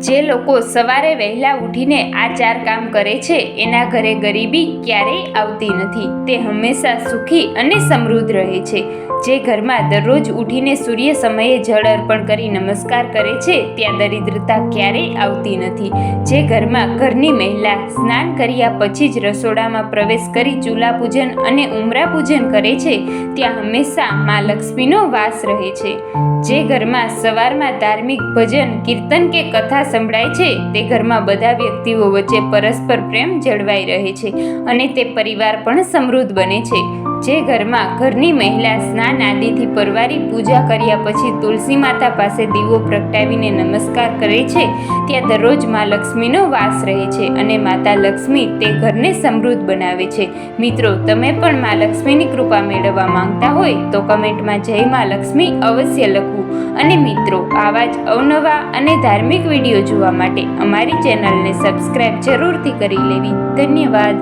જે લોકો સવારે વહેલા ઉઠીને આ ચાર કામ કરે છે, એના ઘરે ગરીબી ક્યારેય આવતી નથી. તે હંમેશા સુખી અને સમૃદ્ધ રહે છે. જે ઘરમાં દરરોજ ઉઠીને સૂર્ય સમયે જળ અર્પણ કરી નમસ્કાર કરે છે, ત્યાં દરિદ્રતા ક્યારેય આવતી નથી. જે ઘરમાં ઘરની મહિલા સ્નાન કર્યા પછી જ રસોડામાં પ્રવેશ કરી ચૂલા પૂજન અને ઉમરા પૂજન કરે છે, ત્યાં હંમેશા મા લક્ષ્મીનો વાસ રહે છે. જે ઘરમાં સવારમાં ધાર્મિક ભજન, કીર્તન કે કથા સંભળાય છે. તે ઘરમાં બધા વ્યક્તિઓ વચ્ચે પરસ્પર પ્રેમ જળવાઈ રહે છે અને તે પરિવાર પણ સમૃદ્ધ બને છે. જે ઘરમાં ઘરની મહિલા સ્નાન આદિથી પરવારી પૂજા કર્યા પછી તુલસી માતા પાસે દીવો પ્રગટાવીને નમસ્કાર કરે છે, ત્યાં દરરોજ મા લક્ષ્મીનો વાસ રહે છે અને માતા લક્ષ્મી તે ઘરને સમૃદ્ધ બનાવે છે. મિત્રો, તમે પણ મા લક્ષ્મીની કૃપા મેળવવા માંગતા હોય તો કમેન્ટમાં જય મા લક્ષ્મી અવશ્ય લખવું અને મિત્રો, આવા જ અવનવા અને ધાર્મિક વીડિયો જોવા માટે અમારી ચેનલને સબસ્ક્રાઇબ જરૂરથી કરી લેવી. ધન્યવાદ.